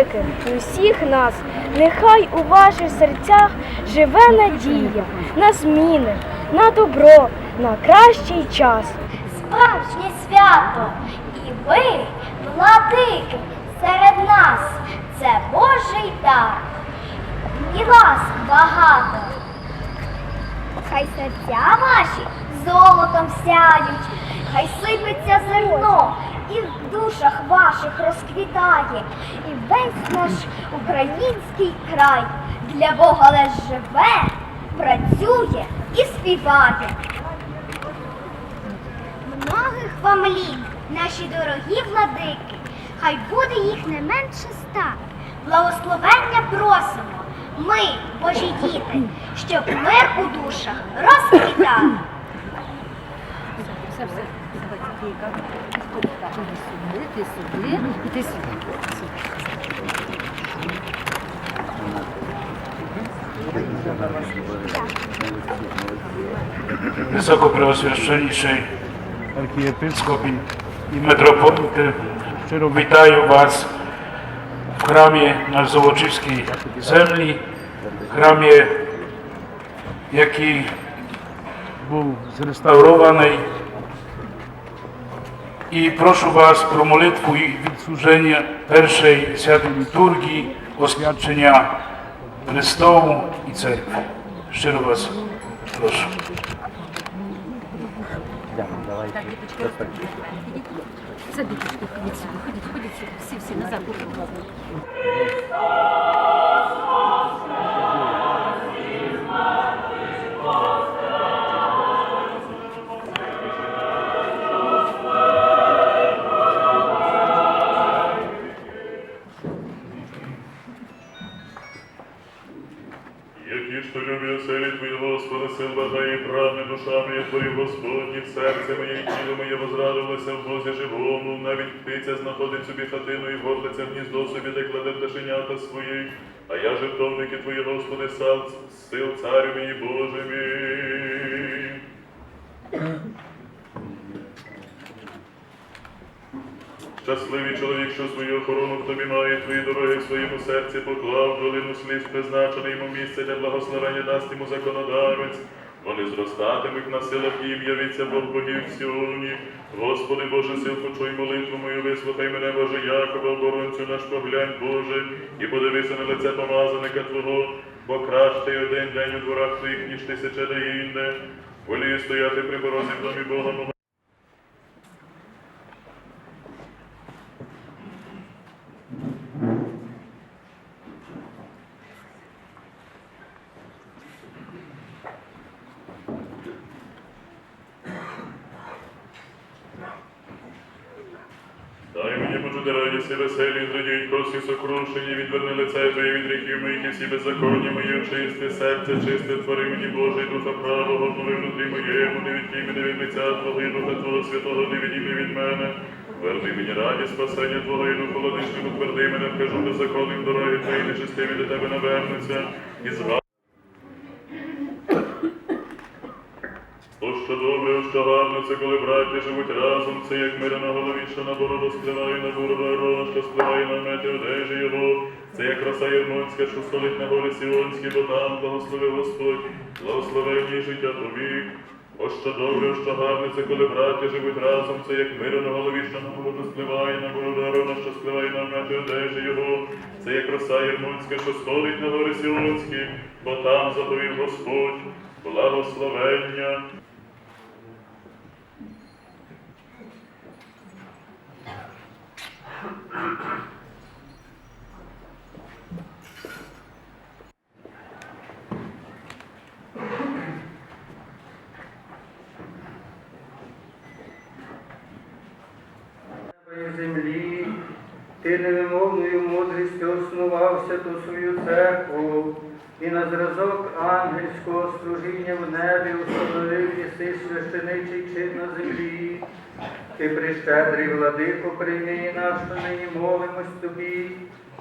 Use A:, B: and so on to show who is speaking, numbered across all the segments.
A: владики, і усіх нас, нехай у ваших серцях живе надія на зміни, на добро, на кращий час.
B: справжнє свято. І ви, владики, серед нас це Божий дар. І ласк багато. Хай серця ваші золотом сяють, хай сипеться зерно, і в душах ваших розквітає, і весь наш український край для Бога лиш живе, працює і співає. Многих вам літ, наші дорогі владики, хай буде їх не менше ста. Благословення просимо, ми, Божі діти, щоб мир у душах розквітав.
C: Все, все, давайте, ти яка? Ти сюди, ти сюди, і ти сюди.
D: Високопреосвященніший архієпископ і митрополите, щиро вітаю вас в храмі на Золочівській землі, храмі, який був зреставрований. І прошу вас про молитву і відслуження першої святої літургії, освячення Христову і церкви. Щиро вас прошу.
C: Так, діточки, розповідь. Це діточки, ходіть сюди, ходіть, ходіть сюди, всі, всі, назад.
E: Сил бажає і прагне душа моя Твої, Господні, серце моє і тіло моє возрадилося в Бозі живому, навіть птиця знаходить собі хатину і горлиця гніздо собі, де кладе пташенята свої. А я жертовники Твої, Господи, сам сил царю мій Боже мій. Щасливий чоловік, що свою охорону в тобі має, твої дороги в своєму серці поклав, долину сліз призначене йому місце для благословення дасть йому законодавець. Вони зростатимуть на силах їм явиться Бог богів Сіоні. Господи Боже, сил, почуй молитву мою, вислухай мене, Боже, Якова, оборонцю наш поглянь, Боже, і подивися на лице помазаника Твого, бо кращий один день у дворах твоїх, ніж тисяча де інде. Волію стояти при порозі в домі Бога мого. Дай мені почути радість і веселі, зрадіють косі сокрушені, відверни лице Твоє від гріхів моїх і всі беззаконня мої, очисти, серце чисте, твори мені Боже, духа правого, коли внутрі моєму, не відтій мене від лиця Твого, і духа Твого святого, не відійми від мене. Верни мені раді, спасення Твого, і духу владичному, тверди мене, вкажу беззаконним дороги Твої, нечистиві до Тебе навернуться, і зга То, що добре, що гарно, це коли браття живуть разом, це як мира на голові, що на бороду спливає, на бороду Арона, що спливає на мети одежі його, це як роса Єрмонська, що столить на горі Сіонській, бо там благослови Господь, благословенні життя тобі. О, що добре, що гарне, це коли браття живуть разом, це як мира на голові, що на бороду спливає, на бороду Арона, що спливає на мети одежі його, це як роса Єрмонська, що столить на горі Сіонській, бо там заповів Господь, благословення.
F: Твоєї землі, ти невимовною мудрістю основався ту свою церкву, і на зразок ангельського служіння в небі установив єси священичий чин на землі. Ти прищедрий владико, прийми нас, що нині молимось тобі,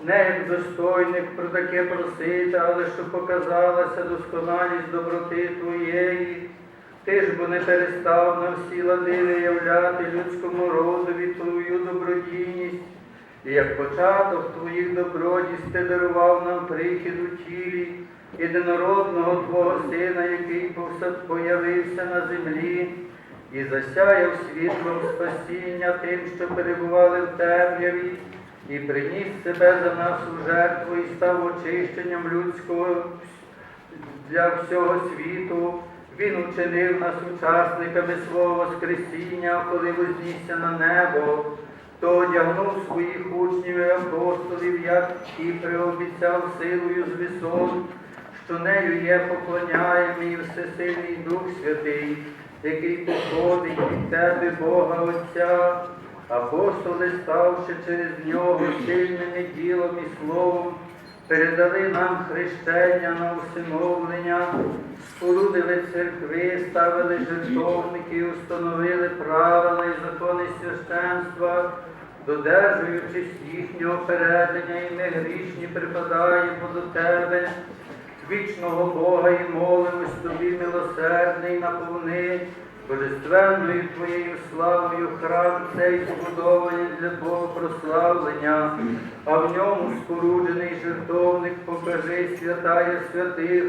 F: не як достойник про таке просити, але щоб показалася досконалість доброти Твоєї. Ти ж бо не перестав на всі лади виявляти людському родові твою добродійність, І як початок твоїх добродість ти дарував нам прихід у тілі єдинородного Твого Сина, який появився на землі, і засяяв світлом спасіння тим, що перебували в темряві, і приніс себе за нас у жертву і став очищенням людського для всього світу. Він учинив нас учасниками свого Воскресіння, коли вознісся на небо, то одягнув своїх учнів і апостолів, як і приобіцяв силою з висот, що нею є поклоняємий всесильний Дух Святий, який походить від тебе, Бога Отця, апостоли, ставши через нього сильним ділом і словом, передали нам хрещення на усиновлення, спорудили церкви, ставили жертовники, установили правила і закони священства, додержуючись їхнього передання, і ми грішні припадаємо до тебе, вічного Бога, і молимось тобі, милосердний, наповни. Божественною Твоєю славою храм цей збудований для Бога прославлення, а в ньому споруджений жертовник, покажи святая святих,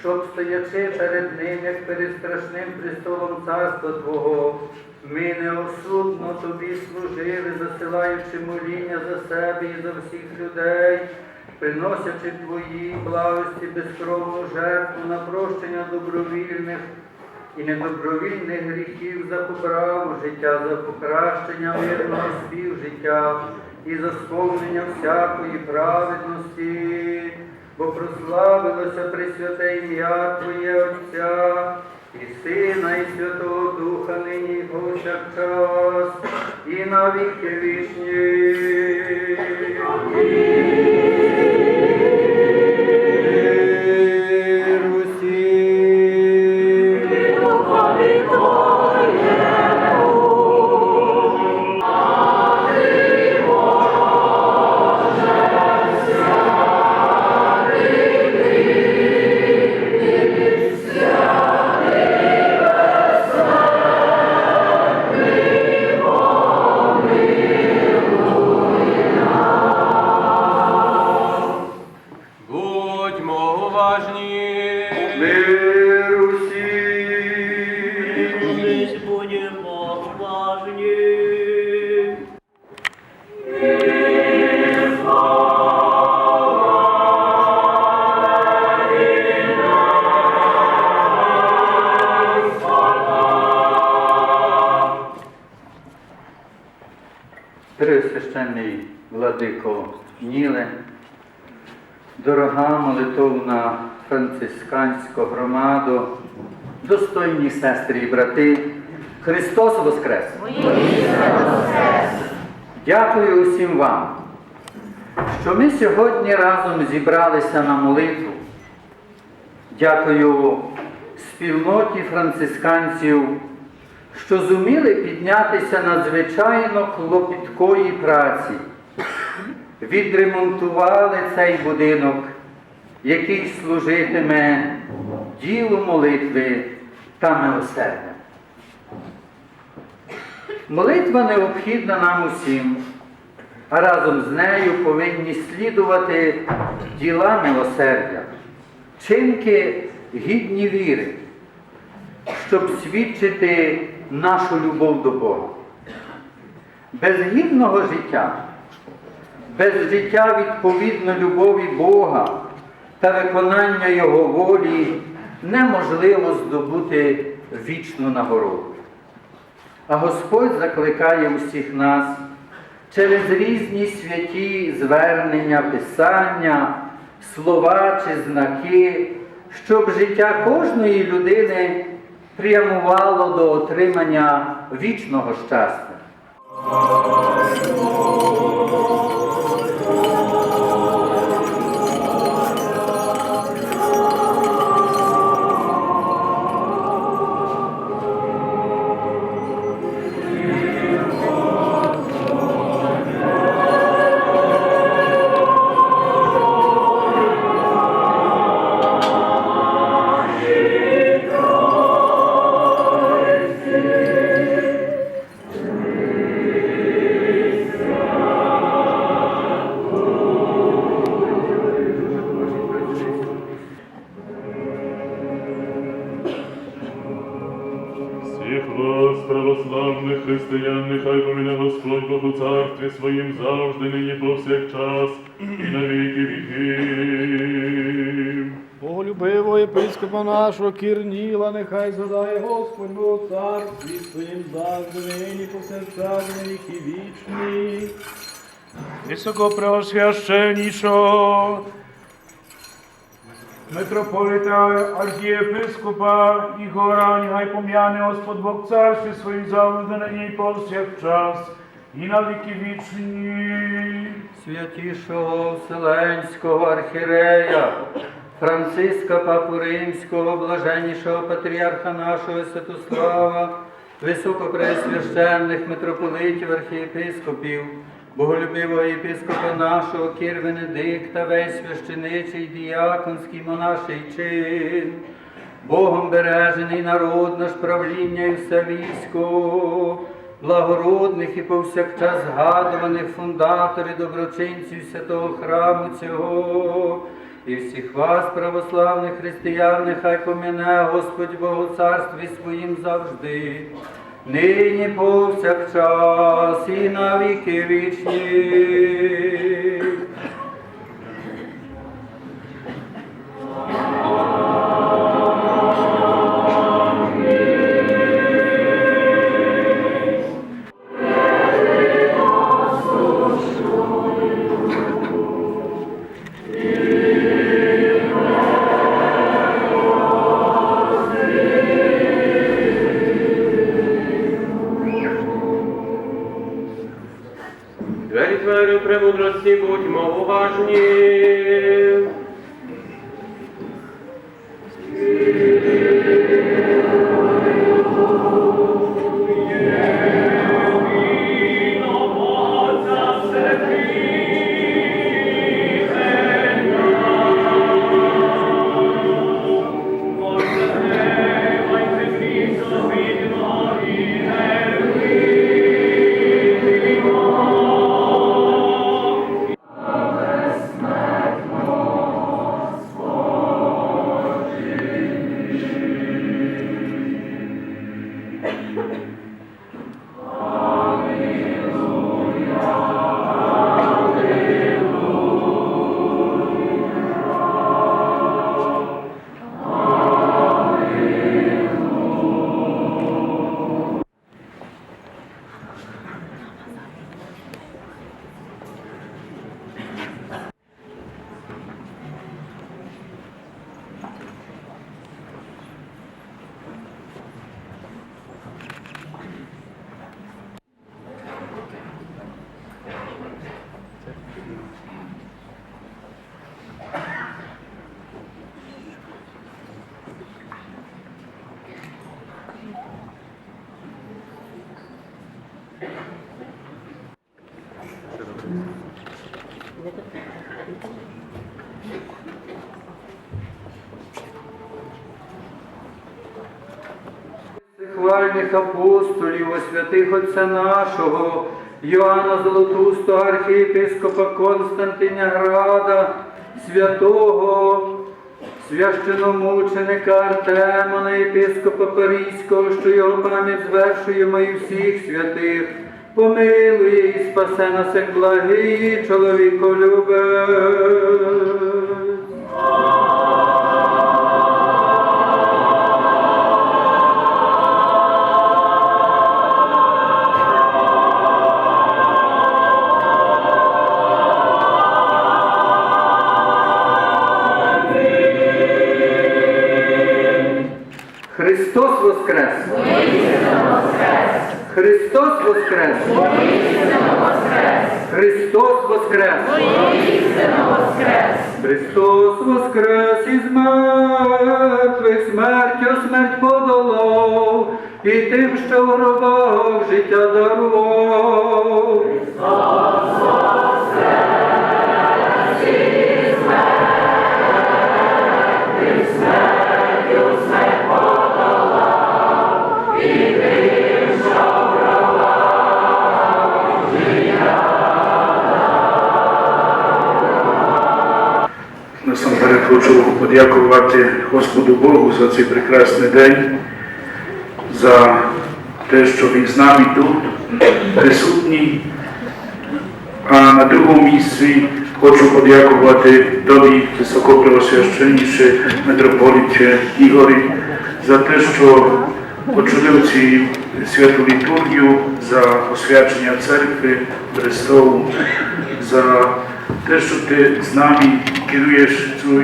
F: щоб стоячи перед ним, як перед страшним престолом царства Твого, ми неосудно тобі служили, засилаючи моління за себе і за всіх людей, приносячи твої благості безкровну жертву на прощення добровільних і недобровільних гріхів за поправу життя, за покращення мирного співжиття і за сповнення всякої праведності, бо прославилося Пресвяте ім'я Твоє Отця і Сина, і Святого Духа нині повсякчас, і на віки вічні. Мир Преосвященний владико Ніле, дорога молитовна францисканська громада, достойні сестри і брати, Христос Воскрес! Дякую усім вам, що ми сьогодні разом зібралися на молитву. Дякую спільноті францисканців, що зуміли піднятися надзвичайно клопіткої праці. Відремонтували цей будинок, який служитиме ділу молитви та милосердя. Молитва необхідна нам усім, а разом з нею повинні слідувати діла милосердя, чинки гідні віри, щоб свідчити нашу любов до Бога. Без гідного життя, без життя відповідно любові Бога та виконання Його волі неможливо здобути вічну нагороду. А Господь закликає усіх нас через різні святі звернення, писання, слова чи знаки, щоб життя кожної людини прямувало до отримання вічного щастя.
E: Завжди, нині повсякчас і на віки віків.
G: Боголюбивого єпископа нашого Кірніла, нехай згадає Господь Бог царстві своїм завжди, нині повсякчас, на віки вічні.
D: Високопреосвященнішого митрополита архієпископа Ігора, нехай пом'яне Господь Бог царстві своїм завжди на ній повсякчас і на віки вічні.
F: святішого Вселенського архірея, Франциска Папу Римського, блаженнішого патріарха нашого Святослава, високопресвященних митрополитів, архієпископів, боголюбивого єпископа нашого Кір Венедикта, весь священичий, діяконський монаший чин, Богом бережений народ наш правління і все військо, благородних і повсякчас згадуваних фундаторів, доброчинців святого храму цього, і всіх вас, православних християн, нехай поміне Господь Бог у царстві своїм завжди, нині повсякчас і на віки вічні. Хвальних апостолів, о святих Отця нашого, Йоанна Золотустого, архієпископа Константиня Града, святого священомученика Артемона, єпископа Паризького, що його пам'ять звершуємо і всіх святих. Помилуй і спасе нас, як благий чоловіколюбець. Христос Воскрес! Христос Воскрес! Христос Воскрес! Христос Воскрес із мертвих смертю смерть подолав, і тим, що в гробах життя дарував.
D: Хочу подякувати Господу Богу за цей прекрасний день, за те, що він з нами тут присутній. А на другому місці хочу подякувати тобі, високопреосвященніше митрополіче Ігорі, за те, що очолив цю святу літургію, за освячення церкви, престолу, за те, що ти з нами керуєш цю,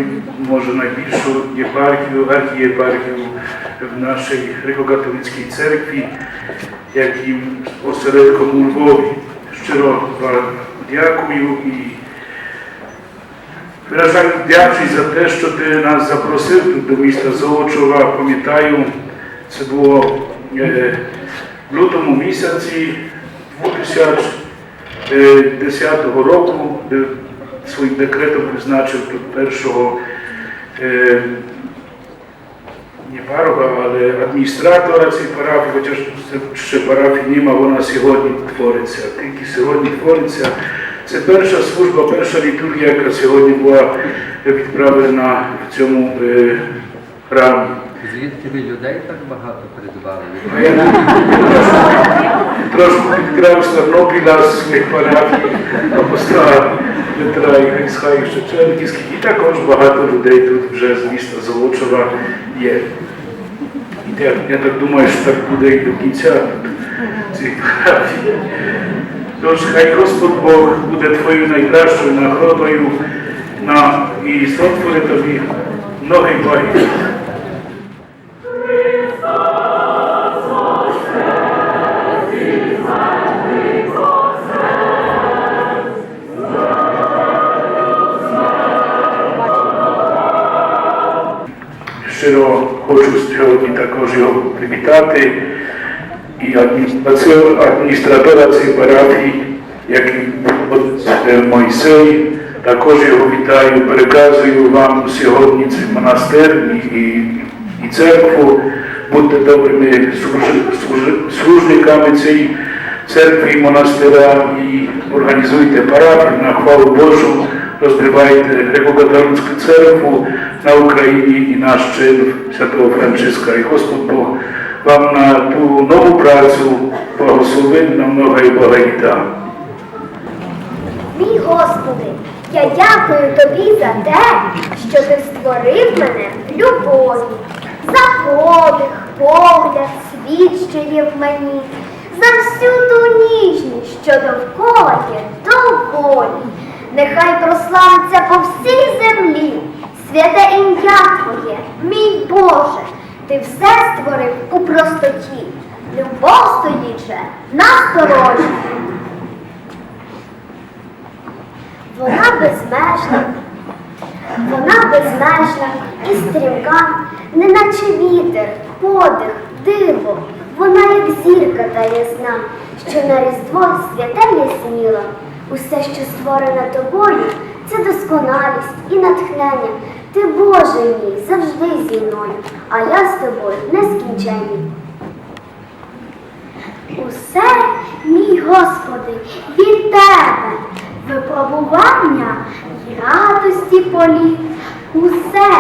D: може, найбільшу єпархію, архієпархію в нашій греко-католицькій церкві, яким осередком у Львові. Щиро вам дякую і виражаю вдячність за те, що ти нас запросив тут до міста Золочова. Пам'ятаю, це було е, в лютому місяці 2010 року, своїм декретом призначив тут першого е, не парога, але адміністратора цієї парафії, хоча ж ще парафії нема, вона сьогодні твориться. Тільки сьогодні твориться. Це перша служба, перша літургія, яка сьогодні була відправлена в цьому е, храмі.
H: Звідки ви людей так багато придбали?
D: Я трошки підкрав з Тернопіля з своїх парафій, апостола Петра і Грицька і Шевченківських, і також багато людей тут вже з міста Золочева є. І я, я так думаю, що так буде і до кінця цієї парафії. Тож хай Господь Бог буде твоєю найкращою нагородою на, і сотвори тобі многих благих. Щиро хочу сьогодні також його привітати і адміністратора цієї парафії, як Мойсей. Також його вітаю, переказую вам сьогодні цей монастир і, і, церкву. Будьте добрими служниками цієї церкви і монастира і організуйте парафію на хвалу Божу, розвивайте греко-католицьку церкву на Україні і наш чин святого Франциска. І Господь Бог вам на ту нову працю благословить на много і благоїта.
B: Мій Господи, я дякую тобі за те, що ти створив мене в любові, за подих, погляд, світ, що є в мені, за всю ту ніжність, що довкола є доволі. Нехай прославиться по всій землі святе ім'я Твоє, мій Боже, ти все створив у простоті, любов стоїть на сторожі. Вона безмежна, вона безмежна і стрімка, неначе вітер, подих, диво. Вона як зірка та ясна, що на різдво святе ясніла. Усе, що створено тобою, це досконалість і натхнення. Ти, Боже мій, завжди зі мною, а я з тобою нескінченний. Усе, мій Господи, від Тебе, випробування і радості політ, усе,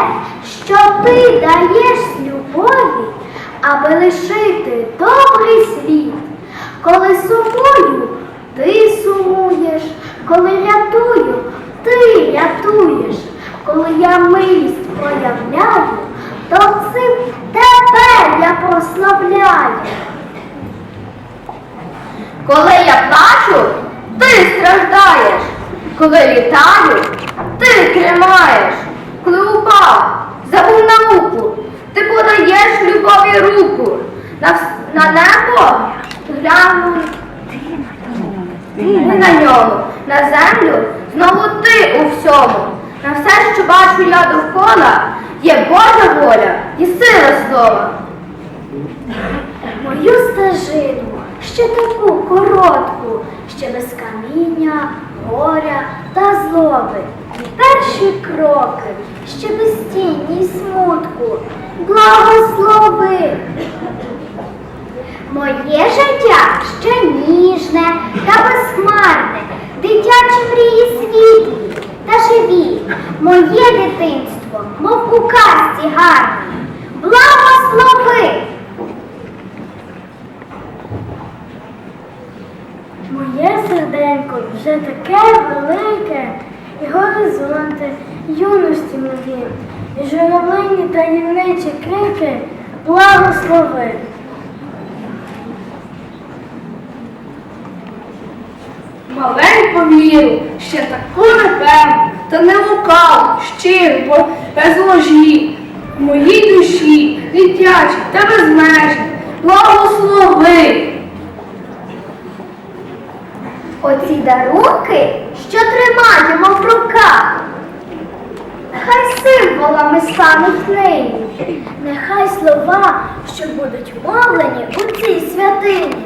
B: що Ти даєш любові, аби лишити добрий слід. Коли сумую, ти сумуєш, коли рятую, ти рятуєш, коли я милість проявляю, то цим тебе я прославляю.
C: Коли я плачу, ти страждаєш. Коли літаю, ти тримаєш. Коли упав, забув науку, ти подаєш любові руку. На, на небо гляну не на ньому, на землю знову ти у всьому. На все, що бачу я довкола, є Божа воля і сила слова.
B: Мою стежину, ще таку коротку, ще без каміння, горя та злоби. І перші кроки, ще без тіні й смутку. Благослови! Моє життя ще ніжне та безхмарне, дитячі мрії світлі та живі моє дитинство, мов у казці гарній, благослови.
A: Моє серденько вже таке велике, і горизонти юності мої, і журавлині таємничі крики благослови.
I: Маленьку міру, ще таку непевну, та не лукаву, щиру, бо без ложі. В моїй душі, дитячі та безмежні, благослови.
B: Оці дарунки, що тримаємо в руках, хай символами стануть нині.
A: Нехай слова, що будуть мовлені у цій святині,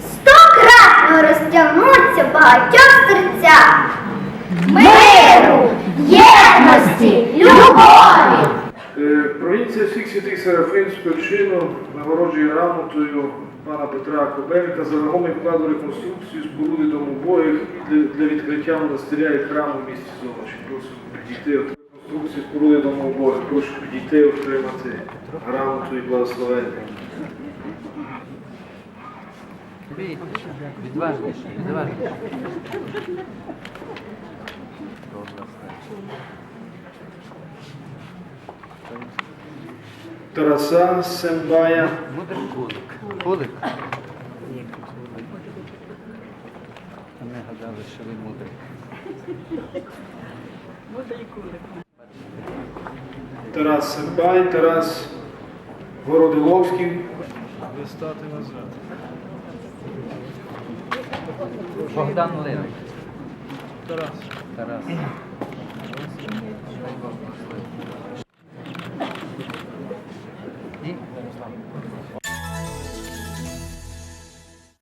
B: Стократно розтягнуться багатьох серцях. Миру, єдності, любові.
G: Е, Провінція всіх святих Серафимського чину нагороджує грамотою пана Петра Кобенка за вагомий вклад у реконструкцію споруди дому Божих для, відкриття монастиря і храму в місті Золочі. Просимо підійти от реконструкцію споруди дому Божих. Прошу підійти, отримати грамоту і благословення.
H: Відважніше, відважніше.
G: Тараса Сембая.
H: Мудрий кулик. Кулик. А ми гадали, що ви мудрий.
G: Тарас Сембай, Тарас Городиловський. Вистати назад.
H: Богдан Линик.
G: Тарас.
H: Тарас.